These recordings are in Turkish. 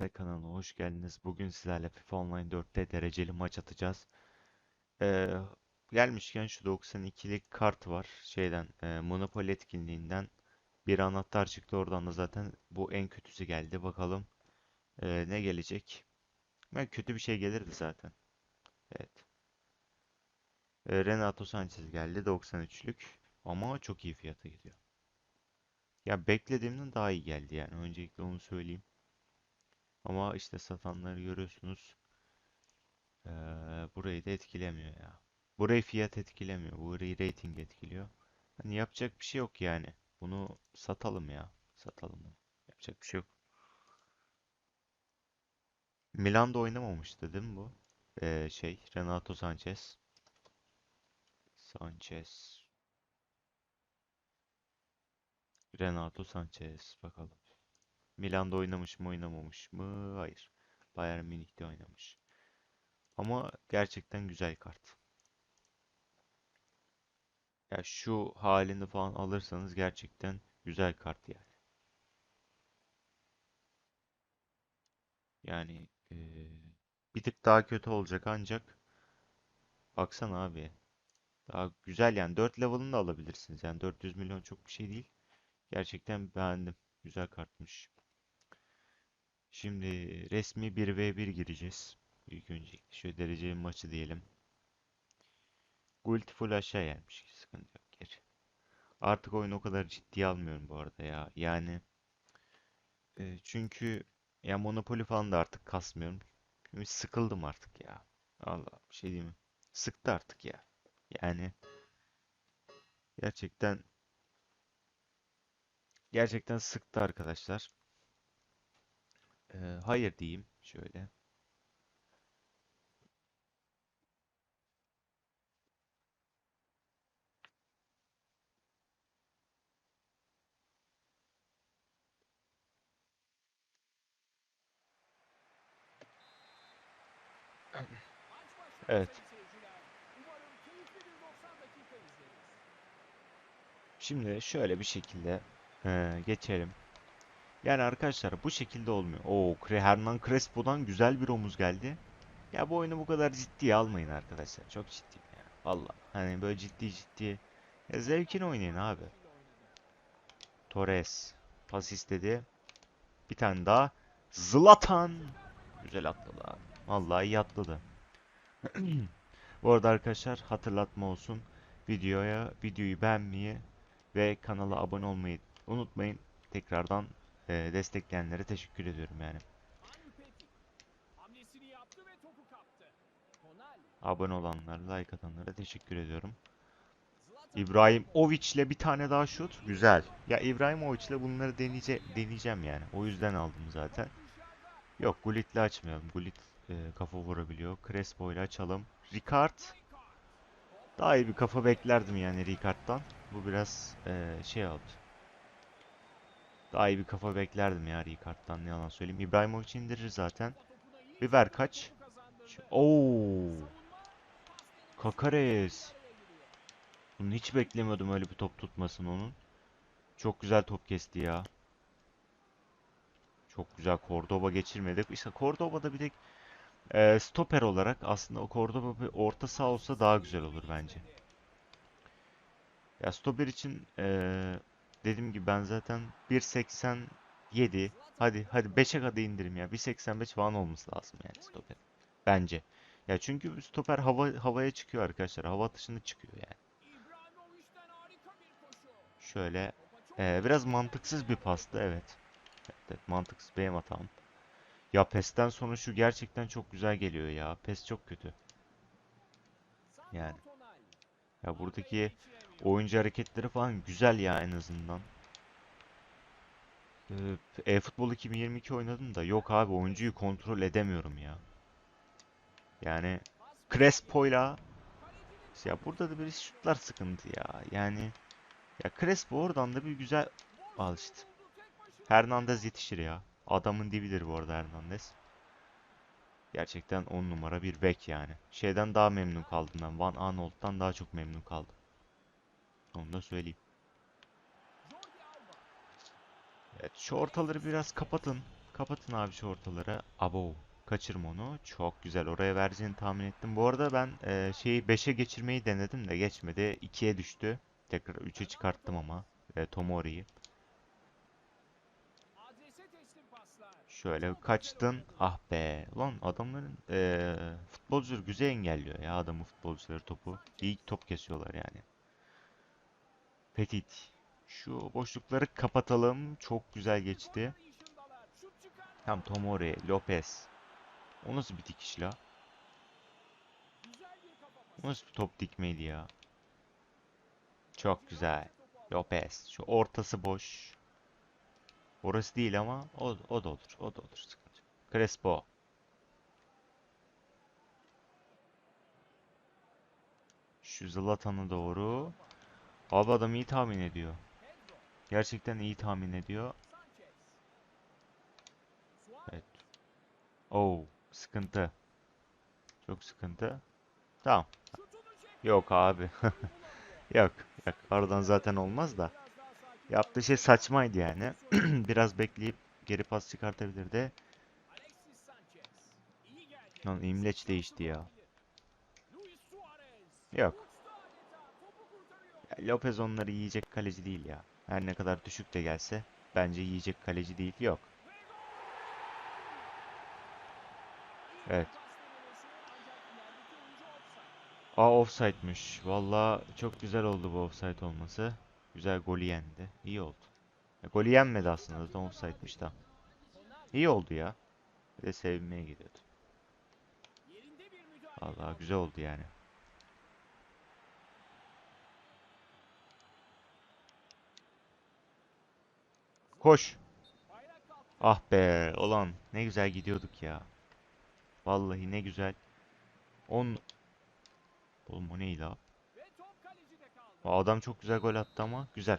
Ve kanalına hoş geldiniz. Bugün sizlerle FIFA Online 4'te dereceli maç atacağız. Ee, gelmişken şu 92'lik kart var. Şeyden, e, Monopoly etkinliğinden bir anahtar çıktı. Oradan da zaten bu en kötüsü geldi. Bakalım e, ne gelecek. Ben kötü bir şey gelirdi zaten. Evet. E, Renato Sanchez geldi 93'lük. Ama çok iyi fiyata gidiyor. Ya beklediğimden daha iyi geldi yani. Öncelikle onu söyleyeyim. Ama işte satanları görüyorsunuz. Ee, burayı da etkilemiyor ya. Burayı fiyat etkilemiyor. Burayı rating etkiliyor. Hani yapacak bir şey yok yani. Bunu satalım ya. Satalım. Yapacak bir şey yok. Milan'da oynamamıştı değil mi bu? Ee, şey Renato Sanchez. Sanchez. Renato Sanchez. Bakalım. Milan'da oynamış mı oynamamış mı? Hayır. Bayern Münih'te oynamış. Ama gerçekten güzel kart. Ya şu halini falan alırsanız gerçekten güzel kart yani. Yani eee, bir tık daha kötü olacak ancak baksana abi. Daha güzel yani 4 level'ını da alabilirsiniz. Yani 400 milyon çok bir şey değil. Gerçekten beğendim. Güzel kartmış. Şimdi resmi 1v1 gireceğiz. İlk öncelikle şöyle dereceli maçı diyelim. Gulti full aşağı gelmiş. Sıkıntı yok. Geri. Artık oyunu o kadar ciddiye almıyorum bu arada ya. Yani e, çünkü ya Monopoly falan da artık kasmıyorum. Çünkü sıkıldım artık ya. Allah bir şey diyeyim mi? Sıktı artık ya. Yani gerçekten gerçekten sıktı arkadaşlar. E, hayır diyeyim şöyle. Evet. Şimdi şöyle bir şekilde e, geçelim. Yani arkadaşlar bu şekilde olmuyor. Oo, Hernan Crespo'dan güzel bir omuz geldi. Ya bu oyunu bu kadar ciddiye almayın arkadaşlar. Çok ciddiyim ya. Valla. Hani böyle ciddi ciddi. Ya zevkini oynayın abi. Torres. Pas istedi. Bir tane daha. Zlatan. Güzel atladı abi. Vallahi iyi atladı. Bu arada arkadaşlar hatırlatma olsun. Videoya videoyu beğenmeyi ve kanala abone olmayı unutmayın. Tekrardan e, destekleyenlere teşekkür ediyorum yani. Abone olanlara, like atanlara teşekkür ediyorum. İbrahim ile bir tane daha şut. Güzel. Ya İbrahim ile bunları deneyece deneyeceğim yani. O yüzden aldım zaten. Yok Gullit'le açmayalım. Gullit e, kafa vurabiliyor. Crespo ile açalım. Ricard. Daha iyi bir kafa beklerdim yani Ricard'dan. Bu biraz e, şey oldu. Daha iyi bir kafa beklerdim ya Ricard'dan ne yalan söyleyeyim. İbrahimovic indirir zaten. Bir ver kaç. Oo. Kakares. Bunu hiç beklemiyordum öyle bir top tutmasını onun. Çok güzel top kesti ya. Çok güzel Cordoba geçirmedik. İşte Cordoba'da bir tek e, stoper olarak aslında o Cordoba bir orta saha olsa daha güzel olur bence. Ya stoper için e, dediğim gibi ben zaten 1.87 hadi hadi 5'e kadar indirim ya. 1.85 falan olması lazım yani stoper. Bence. Ya çünkü stoper hava havaya çıkıyor arkadaşlar. Hava atışında çıkıyor yani. Şöyle e, biraz mantıksız bir pastı evet. Evet, evet mantıksız benim hatam. Ya PES'ten sonra şu gerçekten çok güzel geliyor ya. PES çok kötü. Yani. Ya buradaki oyuncu hareketleri falan güzel ya en azından. Ee, E-Futbol 2022 oynadım da yok abi oyuncuyu kontrol edemiyorum ya. Yani Crespo'yla ya burada da bir şutlar sıkıntı ya. Yani ya Crespo oradan da bir güzel al işte. Hernandez yetişir ya. Adamın dibidir bu arada Hernandez. Gerçekten 10 numara bir bek yani. Şeyden daha memnun kaldım ben. Van Aanholt'tan daha çok memnun kaldım. Onu da söyleyeyim. Evet şu ortaları biraz kapatın. Kapatın abi şu ortaları. Abo. Kaçırma onu. Çok güzel. Oraya vereceğini tahmin ettim. Bu arada ben e, şeyi 5'e geçirmeyi denedim de geçmedi. 2'ye düştü. Tekrar 3'e çıkarttım ama. E, Tomori'yi. Şöyle kaçtın. Ah be. Ulan adamların e, futbolcuları güzel engelliyor ya adamın futbolcuları topu. İyi top kesiyorlar yani. Petit. Şu boşlukları kapatalım. Çok güzel geçti. Tam Tomori, Lopez. O nasıl bir dikiş la? O nasıl bir top dikmeydi ya? Çok güzel. Lopez. Şu ortası boş. Orası değil ama o, o da olur. O da olur. Sıkıntı. Crespo. Şu Zlatan'a doğru. Abi adam iyi tahmin ediyor. Gerçekten iyi tahmin ediyor. Evet. Oo, sıkıntı. Çok sıkıntı. Tamam. Yok abi. Yok. Yok. Oradan zaten olmaz da. Yaptığı şey saçmaydı yani. Biraz bekleyip geri pas çıkartabilirdi. Lan imleç değişti ya. Yok. Ya Lopez onları yiyecek kaleci değil ya. Her ne kadar düşük de gelse bence yiyecek kaleci değil. Yok. Evet. Aa offside'miş. Valla çok güzel oldu bu offside olması. Güzel golü yendi. İyi oldu. Ya, golü yenmedi aslında zaten offside'miş da. İyi oldu ya. Bir de sevinmeye gidiyordu. Valla güzel oldu yani. Koş. Ah be. Ulan ne güzel gidiyorduk ya. Vallahi ne güzel. 10 Oğlum o neydi la? Ve top kalecide kaldı. O adam çok güzel gol attı ama güzel.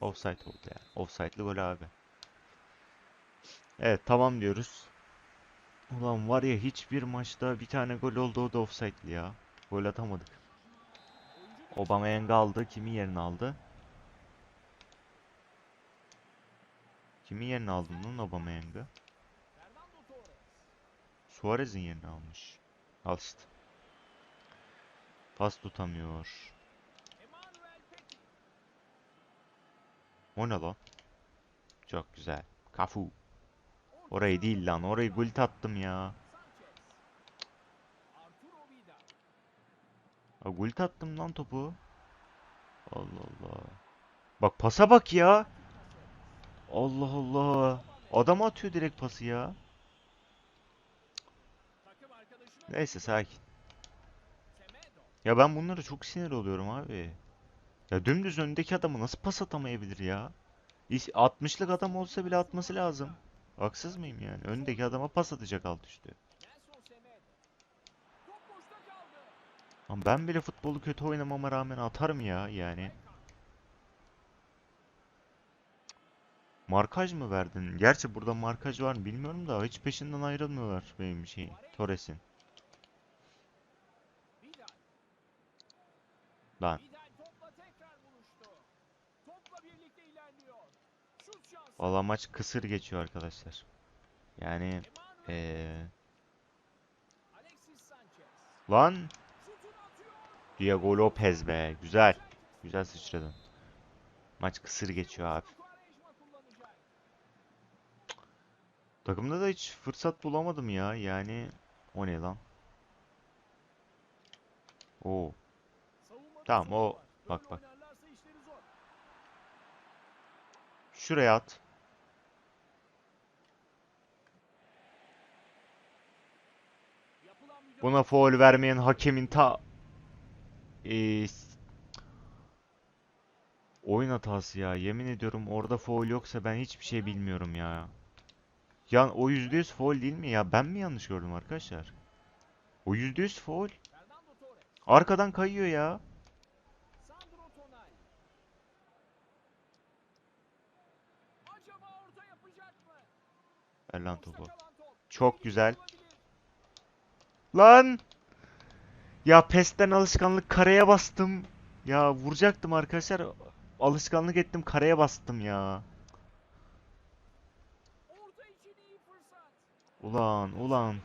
Offside oldu yani. Offside'lı gol abi. Evet tamam diyoruz. Ulan var ya hiçbir maçta bir tane gol oldu o da offside'lı ya. Gol atamadık. Aubameyang aldı. Kimin yerini aldı? Kimin yerini aldın lan Aubameyang'ı? Suarez'in yerini almış. Al işte. Pas tutamıyor. Emmanuel Petit. O ne lan? Çok güzel. Orta Orayı değil lan. Orayı gol attım ya. Ha, gol attım lan topu. Allah Allah. Bak pasa bak ya. Allah Allah. Adam atıyor direkt pası ya. Neyse sakin. Ya ben bunlara çok sinir oluyorum abi. Ya dümdüz önündeki adamı nasıl pas atamayabilir ya? İş- 60'lık adam olsa bile atması lazım. Haksız mıyım yani? Önündeki adama pas atacak alt üstü. Ama ben bile futbolu kötü oynamama rağmen atarım ya yani. Markaj mı verdin? Gerçi burada markaj var mı bilmiyorum da hiç peşinden ayrılmıyorlar benim şey Torres'in. Lan valla maç kısır geçiyor arkadaşlar. Yani Sanchez. lan. Diego Lopez be güzel. Güzel sıçradın. Maç kısır geçiyor abi. Takımda da hiç fırsat bulamadım ya. Yani o ne lan? Oo. Tamam, o- bak, bak. Şuraya at. Buna faul vermeyen hakemin ta Ee, oyun hatası ya. Yemin ediyorum orada faul yoksa ben hiçbir şey bilmiyorum ya. Ya o %100 faul değil mi ya? Ben mi yanlış gördüm arkadaşlar? O %100 faul. Fernando Torres. Arkadan kayıyor ya. Sandro Tonali. Acaba orta yapacak mı? Ver lan Boşta topu. Çok güzel. Lan! Ya pesten alışkanlık kareye bastım. Ya vuracaktım arkadaşlar. Alışkanlık ettim kareye bastım ya. Ulan ulan.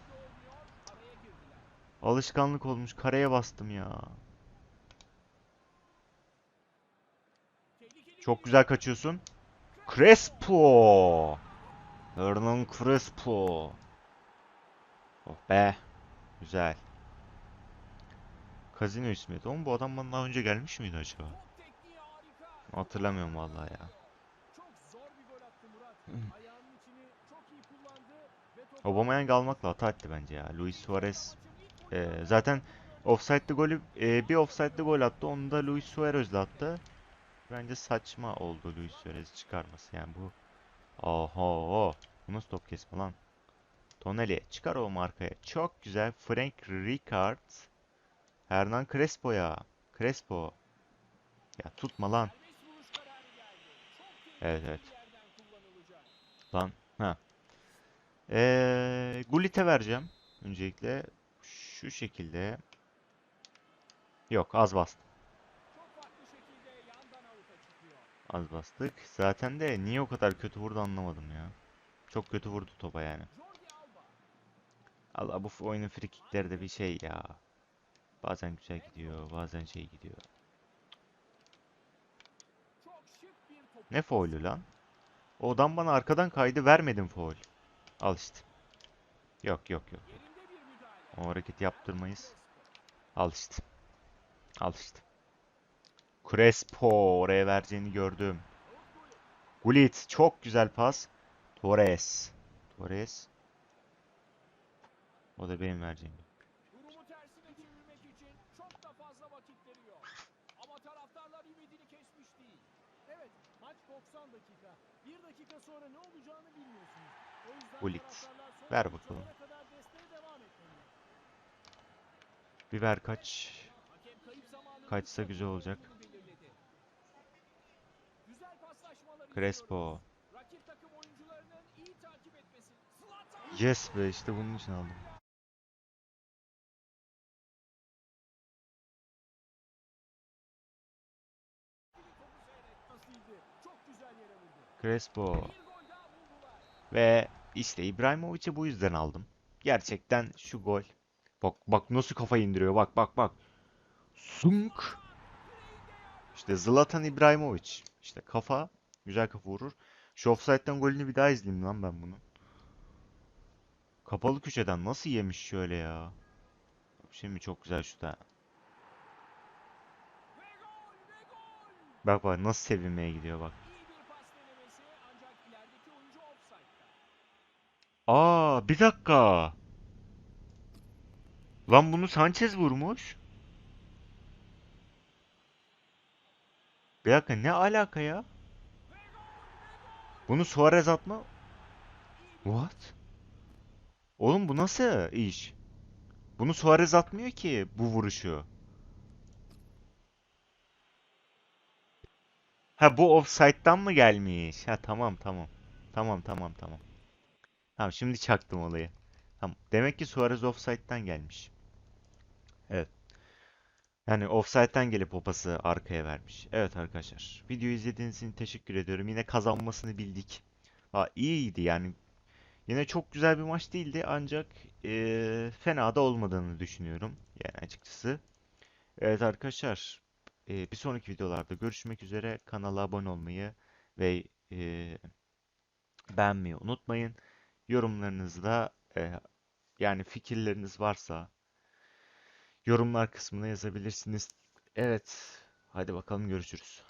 Alışkanlık olmuş. Kareye bastım ya. Çok güzel kaçıyorsun. Crespo. Hernan Crespo. Oh be. Güzel. Casino ismiydi. Oğlum bu adam bana daha önce gelmiş miydi acaba? Hatırlamıyorum vallahi ya. Aubameyang almakla hata etti bence ya. Luis Suarez e, zaten offside'li golü e, bir offside'li gol attı. Onu da Luis Suarez'le attı. Bence saçma oldu Luis Suarez'i çıkarması yani bu. Oho. Bu nasıl top kesme lan? Tonelli çıkar o markaya. Çok güzel. Frank Rijkaard. Hernan Crespo ya. Crespo. Ya tutma lan. Evet, evet. Lan. Ha. Ee, Gullit'e vereceğim. Öncelikle şu şekilde. Yok az bastım. Az bastık. Zaten de niye o kadar kötü vurdu anlamadım ya. Çok kötü vurdu topa yani. Allah bu oyunun frikikleri de bir şey ya. Bazen güzel gidiyor, bazen şey gidiyor. Ne faulü lan? O adam bana arkadan kaydı vermedim faul. Al işte. Yok yok yok. O hareketi yaptırmayız. Al işte. Al işte. Crespo oraya vereceğini gördüm. Gullit çok güzel pas. Torres. Torres. O da benim vereceğim. Durumu tersine çevirmek için çok da fazla vakitleri yok. Ama taraftarlar ümidini kesmiş değil. Evet, maç 90 dakika. Bir dakika sonra ne olacağını bilmiyorsunuz. O yüzden son Ver bakalım. Bir ver kaç. Kaçsa güzel olacak. Crespo. izliyoruz. Rakip takım oyuncularının iyi takip etmesi. Zlatan Yes be işte bunun için aldım. topu seyret. Nasıldı? Çok güzel yere vurdu. Crespo. Ve işte İbrahimovic'i bu yüzden aldım. Gerçekten şu gol. Bak bak nasıl kafa indiriyor. Bak bak bak. Sunk. İşte Zlatan İbrahimovic. İşte kafa. Güzel kafa vurur. Şu offside'den golünü bir daha izleyeyim lan ben bunu. Kapalı köşeden nasıl yemiş şöyle ya. Şimdi çok güzel ve gol. Bak bak nasıl sevinmeye gidiyor bak. İyi bir pas denemesi ancak ilerideki oyuncu offside'da. Bir dakika. Lan bunu Sanchez vurmuş. Bir dakika ne alaka ya? Bunu Suarez atma. What? Oğlum bu nasıl iş? Bunu Suarez atmıyor ki bu vuruşu. Ha bu offside'dan mı gelmiş? Ha tamam tamam. Tamam tamam tamam. Tamam şimdi çaktım olayı. Tamam. Demek ki Suarez offside'dan gelmiş. Evet. Yani offside'den gelip o pası arkaya vermiş. Evet arkadaşlar. Videoyu izlediğiniz için teşekkür ediyorum. Yine kazanmasını bildik. Ha, iyiydi yani. Yine çok güzel bir maç değildi ancak eee, fena da olmadığını düşünüyorum. Yani açıkçası. Evet arkadaşlar. eee, bir sonraki videolarda görüşmek üzere. Kanala abone olmayı ve eee, beğenmeyi unutmayın. Yorumlarınızda e, yani fikirleriniz varsa yorumlar kısmına yazabilirsiniz. Evet, hadi bakalım görüşürüz.